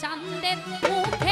চান্দের মুখের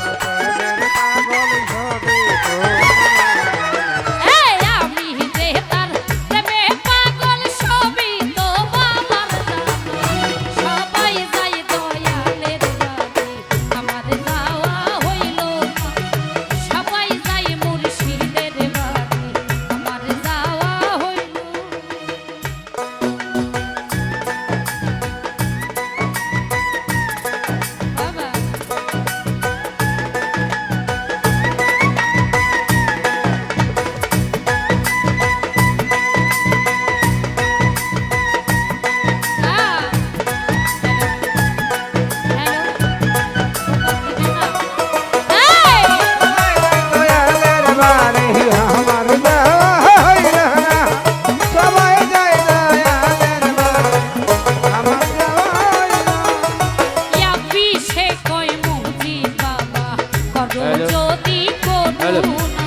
हेलो ज्योति को हेलो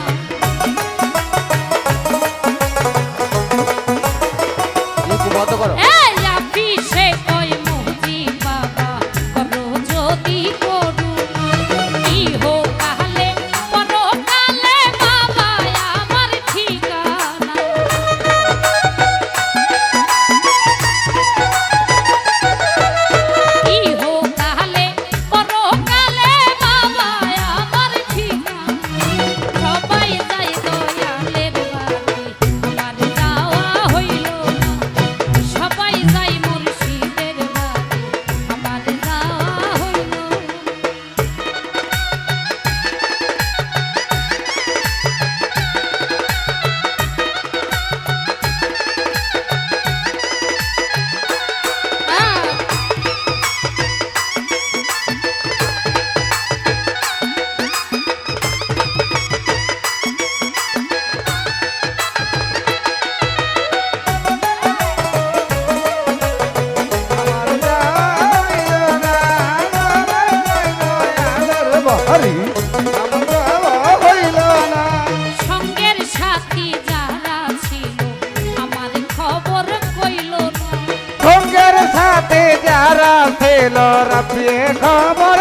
দিল রাপিয়ে খবর